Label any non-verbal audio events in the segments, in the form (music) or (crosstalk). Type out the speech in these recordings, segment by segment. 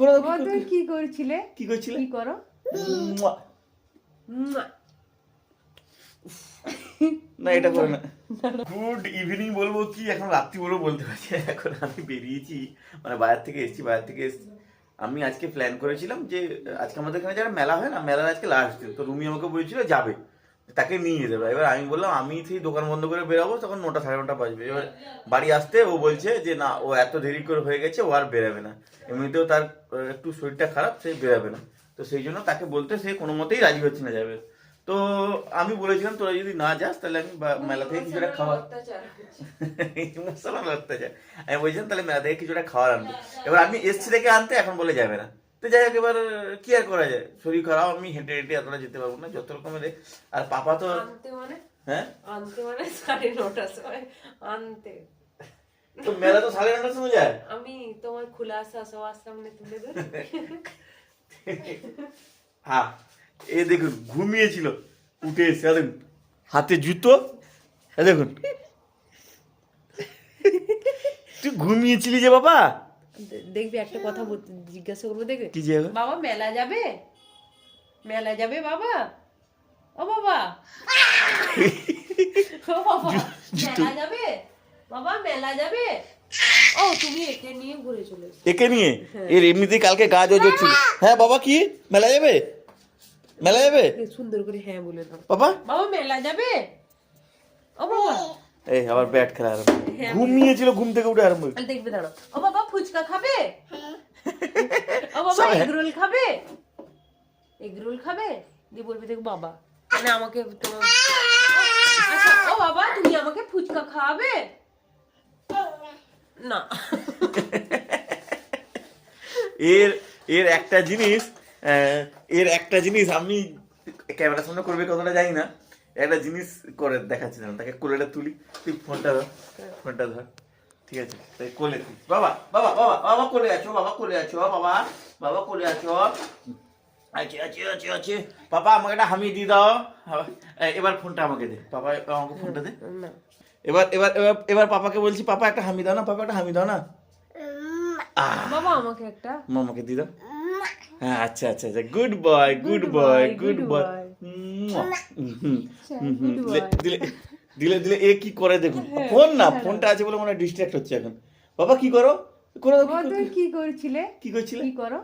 করে দাও, তুমি কি করছিলে? কি করছিলে? কি করো। না এটা করে না। গুড ইভিনিং বলব কি? এখন রাত্রি বলব বলতে পারছি এখন আমি বেরিয়েছি। মানে বাইরে থেকে এসেছি বাইরে থেকে এসেছি আমি আজকে প্ল্যান করেছিলাম যে আজকে আমাদের এখানে যারা মেলা হয় না মেলার আজকে লাস্ট দিন তো রুমি আমাকে বলেছিল যাবে। তাকে নিয়ে যেতে হবে। এবার আমি বললাম আমি সেই দোকান বন্ধ করে বেরোবো তখন নটা সাড়ে নটা বাজবে। এবার বাড়ি আসতে ও বলছে যে না ও এত দেরি করে হয়ে গেছে ও আর বেরোবে না। এমনিতেও তার একটু শরীরটা খারাপ সে বেরোবে না। তো সেই জন্য তাকে বলতে সে কোনো মতেই রাজি হচ্ছে না যাবে। তো আমি বলেছিলাম তোরা যদি না যাস তাহলে আমি মেলা থেকে কিছুটা খাবার ইমোশনাল (laughs) অত্যাচার। আমি বলছিলাম তাহলে মেলা থেকে কিছুটা খাবার আনব। এবার আমি এসছি থেকে আনতে এখন বলে যাবে না। তো যাই হোক এবার কি আর করা যায়? শরীর খারাপ আমি হেঁটে হেঁটে এতটা যেতে পারব না যত রকমের আর পাপা তো আনতে মানে? হ্যাঁ? আনতে মানে সাড়ে নটার সময় আনতে। তো মেলা তো সাড়ে নটার সময় যায়? আমি তোমার সবার সামনে তুলে দেব (laughs) হ্যাঁ এ দেখুন ঘুমিয়েছিল উঠে এসে দেখুন হাতে জুতো দেখুন। তুই ঘুমিয়েছিলি যে বাবা? দেখবি একটা কথা বলতে- জিজ্ঞাসা করব দেখবে? কি যে বাবা মেলা যাবে? মেলা যাবে বাবা? ও বাবা। ও বাবা মেলা যাবে? বাবা মেলা যাবে? ও তুমি একে নিয়ে ঘুরে চলে এসো। একে নিয়ে? এর এমনিতেই কালকে গা জ্বর ছিল। হ্যাঁ বাবা কি? মেলা যাবে? মেলা যাবে? এ সুন্দর করে হ্যাঁ বলে দাও। বাবা? বাবা মেলা যাবে? ও বাবা এই আবার ব্যাট খেলা আরম্ভ। ঘুমিয়েছিল ঘুম থেকে উঠে আরম্ভ। দেখবে দাঁড়ো ও বাবা ফুচকা খাবে? ও বাবা এগরোল খাবে? এগরোল খাবে? দিয়ে বলবি দেখ বাবা মানে আমাকে তোমার আচ্ছা ও বাবা তুমি আমাকে ফুচকা খাওয়াবে? না। এর এর একটা জিনিস আহ, এর একটা জিনিস আমি ক্যামেরার সামনে করবে কতটা জানি না। একটা জিনিস করে দেখাচ্ছিলাম তাকে কোলেটা তুলি। তুই ফোনটা ধর ফোনটা ধর। ঠিক আছে? তাই কোলে তুই। বাবা বাবা বাবা বাবা কোলে আছো বাবা কোলে আছো বাবা বাবা কোলে আছো। আছে আছে আছে আছে। পাপা আমাকে একটা হামি দিয়ে দাও। এবার ফোনটা আমাকে দে। পাপা আমাকে ফোনটা দে। এবার এবার এবার এবার পাপাকে বলছি পাপা একটা হামি দাও না পাপা একটা হামি দাও না। বাবা আমাকে একটা। মামাকে দিয়ে দাও। হ্যাঁ আচ্ছা আচ্ছা আচ্ছা। Good boy good boy good boy দিলে দিলে দিলে এ কি করে দেখুন? ফোন না ফোনটা আছে বলে মনে ডিস্ট্রাক্ট হচ্ছে এখন। বাবা কি করো? করে কি করছিলে? কি করছিলে? কি করো।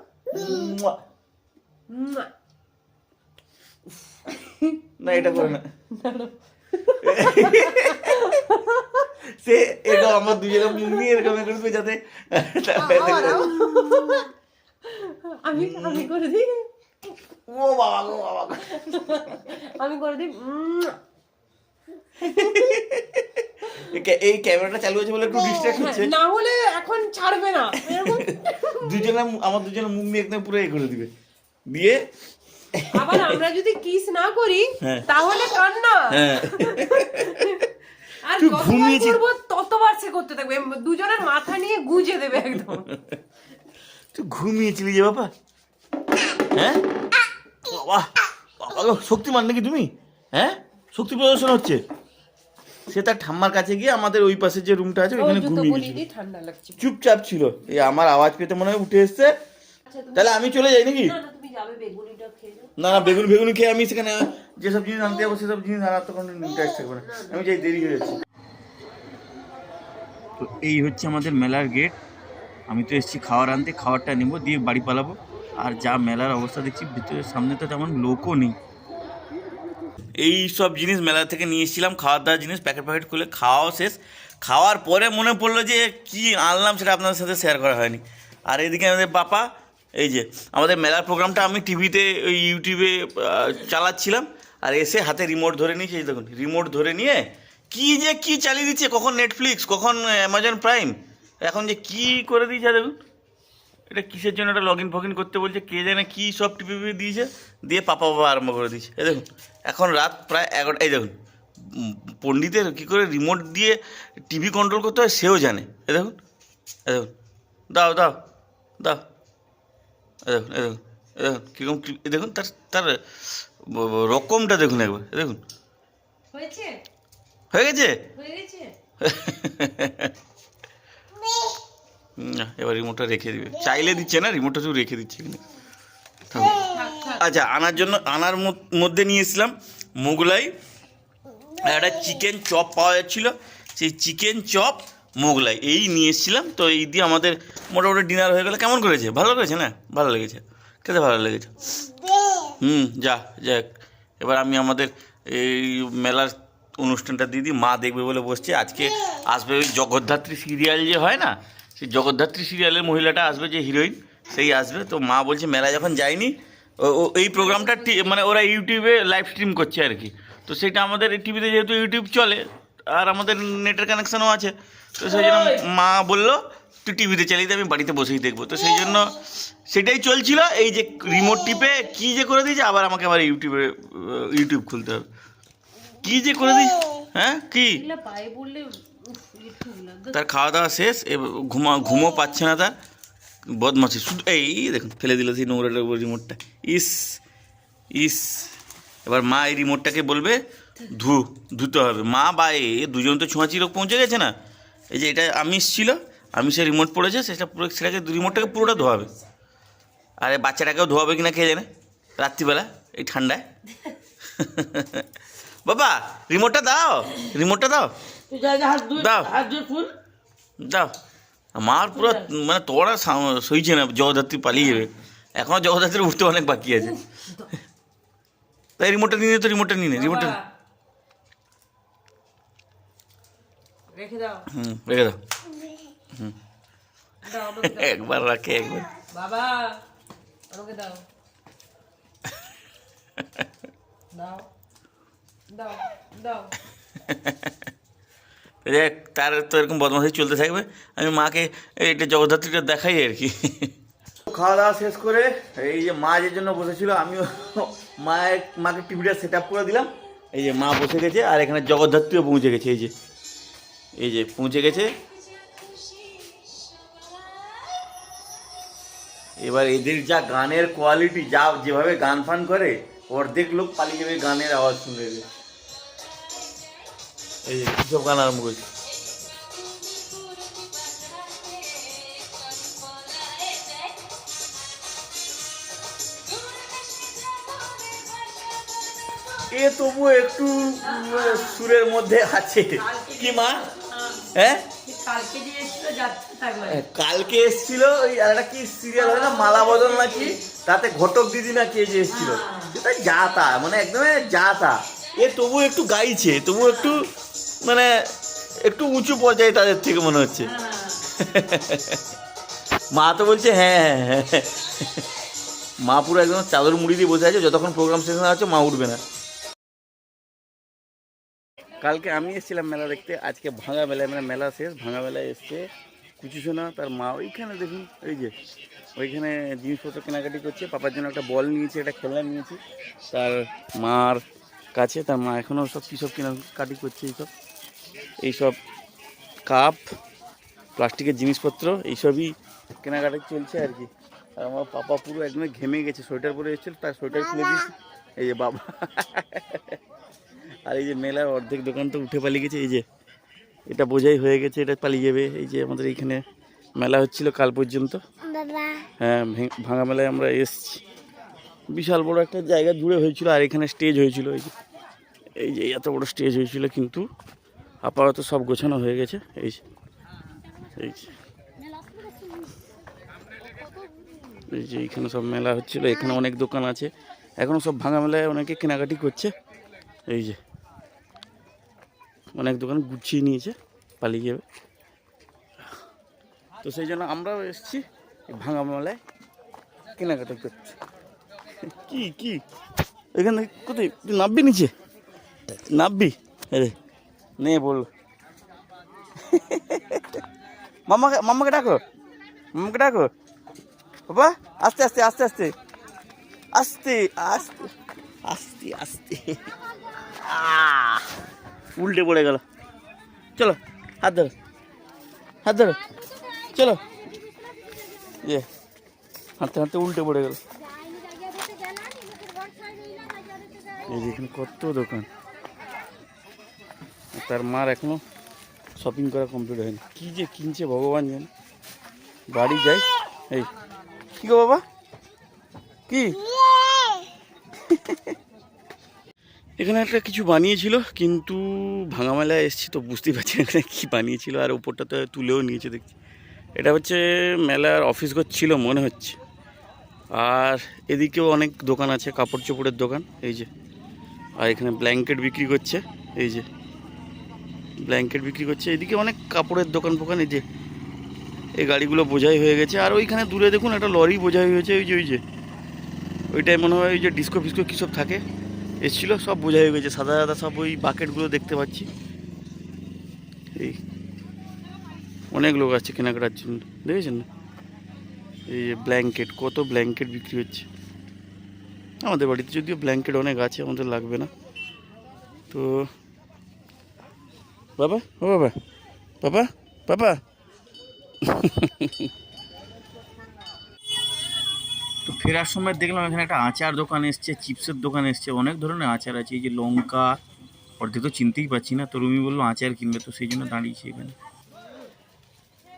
না এটা করে না। সে এরকম আমার দুজনে মুখ নিয়ে এরকম যাতে আমি আমি করে দিই? ও বাবা গো বাবা গো। আমি করে দিই এই ক্যামেরাটা চালু আছে বলে একটু ডিস্ট্রাক্ট হচ্ছে। না হলে এখন ছাড়বে না। দুজনে আমার দুজনে মুখ নিয়ে একদম পুরো এ করে দিবে। দিয়ে আবার আমরা যদি কিস না করি হ্যাঁ। তাহলে কান্না। হ্যাঁ। আর যতবার। করব ততবার সে করতে থাকবে। দুজনের মাথা নিয়ে গুজে দেবে একদম। তুই ঘুমিয়েছিলি যে বাবা। হ্যাঁ? বাবা বাবা শক্তিমান নাকি তুমি? হ্যাঁ? শক্তি প্রদর্শন হচ্ছে। সে তার ঠাম্মার কাছে গিয়ে আমাদের ওই পাশে যে রুমটা আছে ওখানে ঘুমিয়ে গেছিল। দিই ঠান্ডা লাগছে। চুপচাপ ছিল। এই আমার আওয়াজ পেতে মনে হয় উঠে এসছে। আচ্ছা তাহলে আমি চলে যাই নাকি? না না তুমি যাবে বেগুনিটা খেয়ে যাও না না বেগুন বেগুন খেয়ে আমি সেখানে যেসব জিনিস আনতে যাব সেসব জিনিস আনার তো কোনো ইন্টারেস্ট থাকবে না। আমি যাই দেরি হয়ে যাচ্ছে। তো এই হচ্ছে আমাদের মেলার গেট আমি তো এসেছি খাবার আনতে খাওয়ারটা নেব দিয়ে বাড়ি পালাবো। আর যা মেলার অবস্থা দেখছি, ভিতরে সামনে তো তেমন লোকও নেই। এই সব জিনিস মেলা থেকে নিয়ে এসেছিলাম, খাওয়ার দাওয়ার জিনিস প্যাকেট প্যাকেট খুলে খাওয়াও শেষ। খাওয়ার পরে মনে পড়ল যে কি আনলাম সেটা আপনাদের সাথে শেয়ার করা হয়নি। আর এদিকে আমাদের বাপা, এই যে আমাদের মেলার প্রোগ্রামটা আমি টিভিতে ইউটিউবে চালাচ্ছিলাম, আর এসে হাতে রিমোট ধরে নিয়েছে, এই দেখুন রিমোট ধরে নিয়ে কি যে কি চালিয়ে দিচ্ছে, কখন নেটফ্লিক্স কখন অ্যামাজন প্রাইম এখন যে কি করে দিয়েছে দেখুন। এটা কিসের জন্য এটা লগ ইন ফগিন করতে বলছে? কে জানে কি সব টিপি দিয়েছে? দিয়ে পাপা বাবা আরম্ভ করে দিয়েছে। এই দেখুন এখন রাত প্রায় এগারোটা এই দেখুন পণ্ডিতের কী করে রিমোট দিয়ে টিভি কন্ট্রোল করতে হয় সেও জানে। এ দেখুন এ দেখুন দাও দাও দাও এ দেখুন এ দেখুন এ দেখুন কীরকম এ দেখুন তার তার রকমটা দেখুন একবার এ দেখুন। হয়েছে? হয়ে গেছে? হয়ে গেছে? (laughs) এবার রিমোটটা রেখে দিবে। চাইলে দিচ্ছে না রিমোটটা শুধু রেখে দিচ্ছে আচ্ছা আনার জন্য, আনার মধ্যে নিয়ে এসলাম মোগলাই। একটা চিকেন চপ পাওয়া যাচ্ছিল। সেই চিকেন চপ মোগলাই, এই নিয়ে এসেছিলাম। তো এই দিয়ে আমাদের মোটামুটি ডিনার হয়ে গেলো। কেমন করেছে? ভালো করেছে না? ভালো লেগেছে। খেতে ভালো লেগেছে। হুম, যা, যাক। এবার আমি আমাদের এই মেলার অনুষ্ঠানটা দিদি মা দেখবে বলে বসছে। আজকে আসবে ওই জগদ্ধাত্রী সিরিয়াল যে হয় না সেই জগদ্ধাত্রী সিরিয়ালের মহিলাটা আসবে যে হিরোইন সেই আসবে। তো মা বলছে, মেলা যখন যায়নি, ও- এই প্রোগ্রামটা মানে ওরা ইউটিউবে লাইভ স্ট্রিম করছে আর কি। তো সেটা আমাদের টিভিতে যেহেতু ইউটিউব চলে, আর আমাদের নেটের কানেকশনও আছে, তো সেই জন্য মা বলল, তুই টিভিতে চালিয়ে আমি বাড়িতে বসেই দেখব। তো সেই জন্য সেটাই চলছিল, এই যে রিমোট টিপে কি যে করে দিয়েছে, আবার আমাকে আবার ইউটিউবে ইউটিউব খুলতে হবে। কি যে করে দিয়েছে হ্যাঁ কি? তার খাওয়া দাওয়া শেষ ঘুমা ঘুমো পাচ্ছে না তার বদমাসি শুধু এই দেখুন, ফেলে দিল সেই নোংরাটার উপর রিমোটটা ইস ইস। এবার মা এই রিমোটটাকে বলবে, ধু, ধুতে হবে। মা বা এ দুজন তো ছোঁয়াচি লোক পৌঁছে গেছে না। এই যে এটা আমিষ ছিল আমিষের রিমোট পড়েছে, সেটা পুরো, সেটাকে রিমোটটাকে পুরোটা ধোয়াবে। আরে বাচ্চাটাকেও ধোয়াবে কে জানে? রাত্রিবেলা, এই ঠান্ডায়। (laughs) বাবা রিমোটটা দাও রিমোটটা দাও। দাও। দাও। আমার পুরো মানে তোরা সইছে না জগদ্ধাত্রী পালিয়ে যাবে। এখনও জগদ্ধাত্রী উঠতে অনেক বাকি আছে। তাই রিমোটটা নিয়ে তো রিমোটটা নিয়ে রিমোটটা রেখে দাও। হুম রেখে দাও। একবার রাখে একবার। বাবা আমাকে দাও। দাও দাও দাও। (laughs) তার তো এরকম বদমাশি চলতে থাকবে, আমি মাকে এইটা জগদ্ধাত্রীটা দেখাই আর কি। খাওয়া দাওয়া শেষ করে এই যে মা যে জন্য বসেছিল, আমিও মায়ের, মাকে টিভিটা সেট আপ করে দিলাম। এই যে মা বসে গেছে আর এখানে জগদ্ধাত্রীও পৌঁছে গেছে, এই যে এই যে পৌঁছে গেছে। এবার এদের যা গানের কোয়ালিটি যা যেভাবে গান ফান করে, অর্ধেক লোক পালিয়ে যাবে গানের আওয়াজ শুনে। এই যে কিসব গান আরম্ভ করছে। এ তবু একটু সুরের মধ্যে আছে। কি মা? হ্যাঁ? কালকে যে এসেছিল যাচ্ছে থাকবে কালকে এসেছিল ওই একটা কি সিরিয়াল হয় না মালা বদল নাকি? তাতে ঘটক দিদি না কে যে এসেছিল। সেটা যা তা মানে একদম যা তা। এ তবু একটু গাইছে তবু একটু মানে একটু উঁচু পর্যায়ে তাদের থেকে মনে হচ্ছে। মা তো বলছে হ্যাঁ হ্যাঁ হ্যাঁ মা পুরো একদম চাদর মুড়ি দিয়ে বসে আছে, যতক্ষণ প্রোগ্রাম শেষ না হচ্ছে মা উঠবে না। কালকে আমি এসেছিলাম মেলা দেখতে, আজকে ভাঙা মেলায় মানে মেলা শেষ, ভাঙা মেলায় এসছে কুচিসোনা, তার মা ওইখানে দেখুন ওই যে, ওইখানে জিনিসপত্র কেনাকাটি করছে, পাপার জন্য একটা বল নিয়েছে, একটা খেলনা নিয়েছে, তার মার কাছে তার মা এখনও সব কী সব কেনাকাটি করছে এইসব। এইসব কাপ প্লাস্টিকের জিনিসপত্র এইসবই কেনাকাটি চলছে আর কি। আর আমার পাপা পুরো একদম ঘেমে গেছে সোয়েটার পরে এসেছিল তার সোয়েটার খুলে দিয়েছি। এই যে বাবা। আর এই যে মেলার অর্ধেক দোকান তো উঠে পালিয়ে গেছে এই যে এটা বোঝাই হয়ে গেছে এটা পালিয়ে যাবে। এই যে আমাদের এইখানে মেলা হচ্ছিল কাল পর্যন্ত। হ্যাঁ ভাঙা মেলায় আমরা এসছি। বিশাল বড় একটা জায়গা জুড়ে হয়েছিল আর এখানে স্টেজ হয়েছিল এই যে। এই যে এত বড় স্টেজ হয়েছিল কিন্তু আপাতত সব গোছানো হয়ে গেছে, এই যে। এই যে। এই যে এখানে সব মেলা হচ্ছিল, এখানে অনেক দোকান আছে। এখনও সব ভাঙা মেলায় অনেকে কেনাকাটি করছে। এই যে। অনেক দোকান গুছিয়ে নিয়েছে, পালিয়ে যাবে। তো সেই জন্য আমরাও এসেছি ভাঙা মেলায় কেনাকাটা করছি কি কি? এখানে কোথায় তুই নামবি নিচে? নামবি আরে, নে বল। মাম্মাকে মাম্মাকে ডাকো। মাম্মাকে ডাকো। বাবা, আস্তে আস্তে আস্তে আস্তে। আস্তে আস্তে আস্তে আস্তে! উল্টে পড়ে গেল। চলো, হাত ধরো। হাত ধরো। চলো। ইয়ে হাঁটতে হাঁটতে উল্টে পড়ে গেল। এই যে এখানে কত দোকান। তার মার এখনও শপিং করা কমপ্লিট হয়নি। কি যে কিনছে ভগবান জানে। বাড়ি যাই, এই, কি গো বাবা? কি? এখানে একটা কিছু বানিয়েছিল, কিন্তু ভাঙা মেলায় এসেছি তো বুঝতেই পারছি না এখানে কী বানিয়েছিল, আর উপরটা তো তুলেও নিয়েছে দেখছি। এটা হচ্ছে মেলার অফিস ঘর ছিল মনে হচ্ছে। আর এদিকেও অনেক দোকান আছে, কাপড় চোপড়ের দোকান, এই যে। আর এখানে ব্ল্যাঙ্কেট বিক্রি করছে, এই যে। ব্ল্যাঙ্কেট বিক্রি করছে। এদিকে অনেক কাপড়ের দোকান ফোকান, এই যে, এই গাড়িগুলো বোঝাই হয়ে গেছে। আর ওইখানে দূরে দেখুন, একটা লরি বোঝাই হয়েছে ওই যে ওই যে। ওইটাই মনে হয় ওই যে ডিস্কো ফিস্কো কী সব থাকে। এসছিল, সব বোঝাই হয়ে গেছে। সাদা সাদা সব ওই বাকেটগুলো দেখতে পাচ্ছি। এই, অনেক লোক আসছে কেনাকাটার জন্য। দেখেছেন না? এই যে ব্ল্যাঙ্কেট কত ব্ল্যাঙ্কেট বিক্রি হচ্ছে। আমাদের বাড়িতে যদিও ব্ল্যাঙ্কেট অনেক আছে আমাদের লাগবে না। তো বাবা ও বাবা বাবা বাবা। তো ফেরার সময় দেখলাম এখানে একটা আচার দোকান এসছে চিপসের দোকান এসছে অনেক ধরনের আচার আছে এই যে লঙ্কা অর্ধেক তো চিনতেই পারছি না তো রুমি বলল আচার কিনবে তো সেই জন্য দাঁড়িয়েছি এখানে।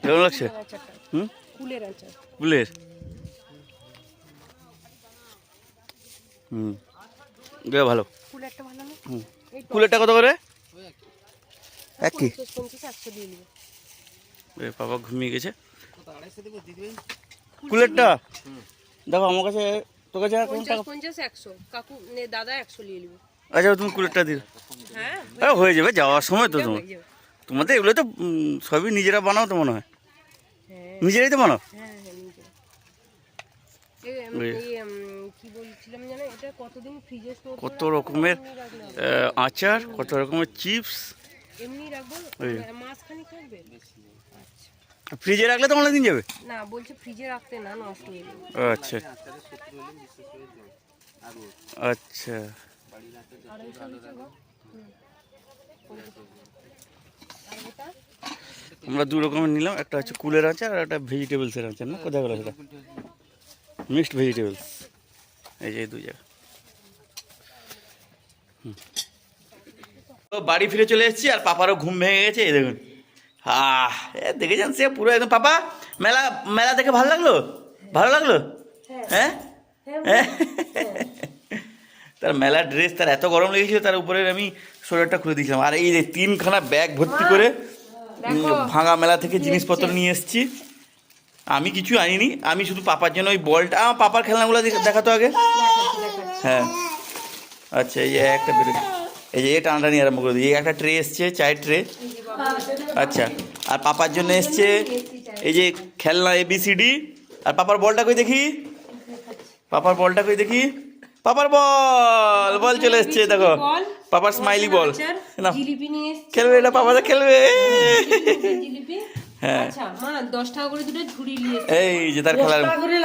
কেমন লাগছে? হুম কুলের আচার। বুলের হুম। গে ভালো। কুলেরটা ভালো না? হুম। কুলেরটা কত করে? এক কি এ বাবা ঘুমিয়ে গেছে। কুলেরটা? দেখো আমার কাছে তোর কাছে পঞ্চাশ একশো। কাকু দাদা একশো নিয়ে নিবে আচ্ছা তুমি কুলেরটা দিও। হ্যাঁ হয়ে যাবে। যাওয়ার সময় তো তোমার। তোমাদের এগুলো তো সবই নিজেরা বানাও তো মনে হয়। হ্যাঁ। নিজেরাই তো বানাও? হ্যাঁ ফ্রিজে কত রকমের আচার কত রকমের চিপস থাকবে আচ্ছা। ফ্রিজে রাখলে তো অনেক দিন যাবে? না বলছে ফ্রিজে রাখতে না নষ্ট হয়ে যাবে। আচ্ছা। আচ্ছা। আমরা দু রকমের নিলাম একটা হচ্ছে কুলের আচার আর একটা ভেজিটেবলসের আচার না? কোথায় গেল সেটা? মিক্সড ভেজিটেবলস এই যে এই দু জায়গা। তো বাড়ি ফিরে চলে এসেছি আর পাপারও ঘুম ভেঙে গেছে এই দেখুন। আহ এ দেখেছেন সে পুরো একদম পাপা? মেলা মেলা দেখে ভালো লাগল? ভালো লাগল? হ্যাঁ। হ্যাঁ? তার মেলার ড্রেস তার এত গরম লেগেছিল তার উপরে আমি সোয়েটারটা খুলে দিয়েছিলাম। আর এই যে তিনখানা ব্যাগ ভর্তি করে ভাঙা মেলা থেকে জিনিসপত্র নিয়ে এসেছি। আমি কিছু আনিনি আমি শুধু পাপার জন্য ওই বলটা আমার পাপার খেলনাগুলো দেখ- দেখাতো আগে? হ্যাঁ। আচ্ছা এই যে একটা বেরো এই যে এই নিয়ে আরম্ভ করে দিই। একটা ট্রে এসছে চায়ের ট্রে। আচ্ছা আর পাপার জন্য এসছে এই যে খেলনা এবিসিডি আর পাপার বলটা কই দেখি? পাপার বলটা কই দেখি? পাপার বল বল চলে এসছে দেখো। পাপার স্মাইলি বল। না। খেলবে এটা পাপাটা খেলবে। হ্যাঁ। আচ্ছা মা দশ টাকা করে দুটো ঝুড়ি এই যে তার খেলার টাকা করে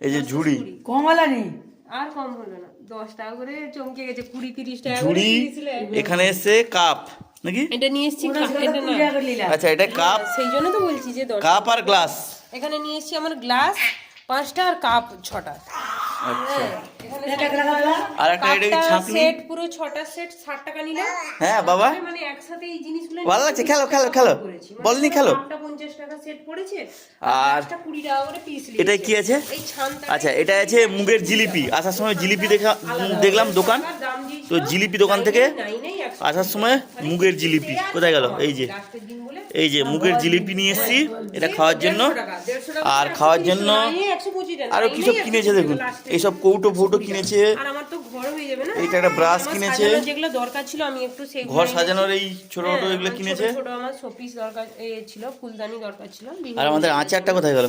এই যে ঝুড়ি। কমলা নেই আর কম হলো না। দশ টাকা করে চমকে গেছে কুড়ি তিরিশ টাকা ঝুড়ি এখানে এসছে কাপ নাকি? এটা নিয়ে এসছি কা- এটা না। আচ্ছা এটা কাপ। সেই জন্য তো বলছি যে কাপ আর গ্লাস। এখানে নিয়ে এসছি আমার গ্লাস পাঁচটা আর কাপ ছটা। আচ্ছা। আর একটা এটা কি ছাঁকনি? সেট পুরো ছটা সেট ষাট টাকা নিলে হ্যাঁ বাবা। মানে একসাথে এই জিনিসগুলো ভালো লাগছে। খেলো খেলো খেলো। মানে বলনি খেলো। কাপটা পঞ্চাশ টাকা সেট পড়েছে। আর আর কুড়ি টাকা করে পিস এটাই কি আছে? আচ্ছা এটা আছে মুগের জিলিপি। আসার সময় জিলিপি দেখা দেখলাম দোকান। তো জিলিপি দোকান থেকে আসার সময় মুগের জিলিপি। কোথায় গেল? এই যে। লাস্টের দিন বলে এই যে মুগের জিলিপি নিয়ে এসেছি। এটা খাওয়ার জন্য। আর খাওয়ার জন্য আরও কি সব কিনেছে দেখুন? এইসব কৌটো ফৌটো কিনেছে। আর আমার তো ঘর হয়ে যাবে না। এইটা একটা ব্রাশ কিনেছে। যেগুলো দরকার ছিল আমি একটু সেগুলো ঘর সাজানোর এই ছোট ছোট হ্যাঁ, এগুলো কিনেছে ছোট ছোট আমার শোপিস দরকার ছিল ফুলদানি দরকার ছিল আর আমাদের আচারটা কোথায় গেল?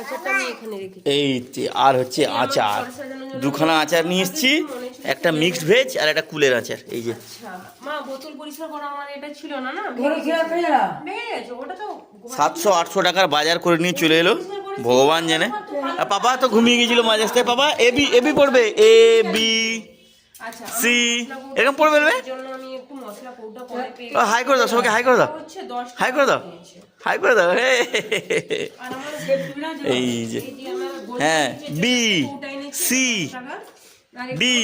আচারটা আমি এখানে রেখেছি। এই আর হচ্ছে আচার। দুখানা আচার নিয়ে এসেছি একটা মিক্সড ভেজ আর একটা কুলের আচার এই যে। আচ্ছা। মা বোতল পরিষ্কার করা আমার এটা ছিল না না? ঘরে খেলা খেয়ে যা। ভেঙে গেছে ওটা তো সাতশো আটশো টাকার বাজার করে নিয়ে চলে এলো। ভগবান জানে। পাপা তো ঘুমিয়ে গেছিল মাঝে রাস্তায়। পাপা এ বি এ বি পড়বে। এ বি সি এরকম পড়বে না? এর জন্য আমি একটু মশলা কৌটা পরে পেয়ে হাই করে দাও সবাইকে, হাই করে দাও। হাই করে দাও। হাই করে দাও এই যে হ্যাঁ বি সি বি।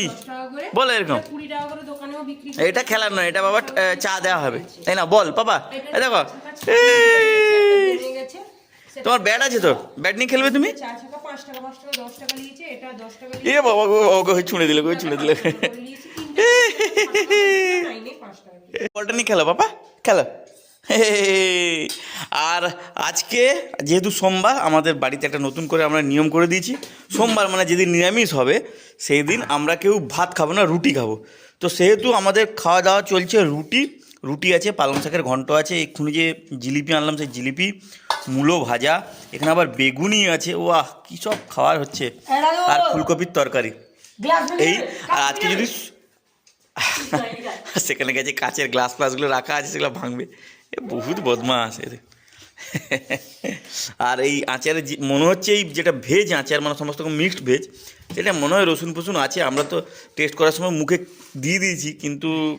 বলো এরকম। এটা খেলার নয়, এটা বাবা চা দেওয়া হবে। তাই না? বল, পাপা। দেখো। তোমার ব্যাট আছে তো ব্যাট নিয়ে খেলবে তুমি? এ বাবা গো ওকে ছুঁড়ে দিলে ছুঁড়ে দিলে। বলটা নিয়ে খেলো বাবা খেলো। আর আজকে যেহেতু সোমবার আমাদের বাড়িতে একটা নতুন করে আমরা নিয়ম করে দিয়েছি। সোমবার মানে যেদিন নিরামিষ হবে সেই দিন আমরা কেউ ভাত খাব না রুটি খাব। তো সেহেতু আমাদের খাওয়া দাওয়া চলছে রুটি রুটি আছে পালং শাকের ঘন্ট আছে এক্ষুনি যে জিলিপি আনলাম সেই জিলিপি মূলো ভাজা এখানে আবার বেগুনি আছে ওয়াহ কী সব খাওয়ার হচ্ছে। আর ফুলকপির তরকারি। এই আর আজকে যদি (laughs) সেখানে গেছে কাচের গ্লাস ফ্লাসগুলো রাখা আছে সেগুলো ভাঙবে। এ বহুত বদমাস এর (laughs) আর এই আচারে যে- মনে হচ্ছে এই যেটা ভেজ আচার মানে সমস্ত রকম মিক্সড ভেজ সেটা মনে হয় রসুন ফসুন আছে আমরা তো টেস্ট করার সময় মুখে দিয়ে দিয়েছি কিন্তু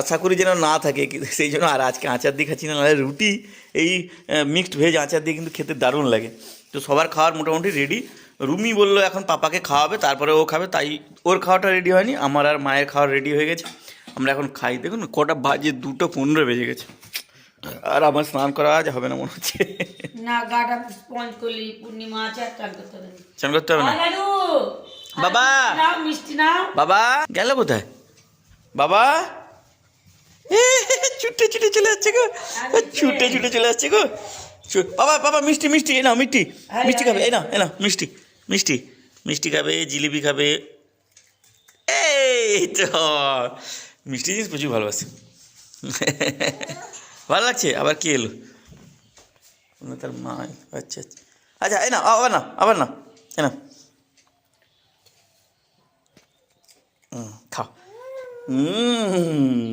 আশা করি যেন না থাকে সেই জন্য আর আজকে আচার দিয়ে খাচ্ছি না নাহলে রুটি এই মিক্সড ভেজ আচার দিয়ে কিন্তু খেতে দারুণ লাগে। তো সবার খাওয়ার মোটামুটি রেডি রুমি বলল এখন পাপাকে খাওয়াবে তারপরে ও খাবে তাই ওর খাওয়াটা রেডি হয়নি আমার আর মায়ের খাওয়া রেডি হয়ে গেছে। আমরা এখন খাই দেখুন কটা বাজে দুটো পনেরো বেজে গেছে। আর আমার স্নান করা আজ হবে না মনে হচ্ছে। না গাটা স্পঞ্জ করলি পূর্ণিমা আছে আর চান করতে হবে না। স্নান করতে হবে না? বাবা! মিষ্টি বাবা! গেল কোথায়? বাবা! ছুটে ছুটে চলে যাচ্ছে গো। ছুটে ছুটে চলে যাচ্ছে গো। বাবা বাবা মিষ্টি মিষ্টি এ নাও মিষ্টি। মিষ্টি খাবে এ নাও এ নাও মিষ্টি মিষ্টি মিষ্টি খাবে জিলিপি খাবে। এই তো মিষ্টি জিনিস প্রচুর ভালোবাসে। ভালো লাগছে? আবার কে এলো? তার মা আচ্ছা আচ্ছা। আচ্ছা এই না আবার না আবার না এ না হুম, খাও। হুম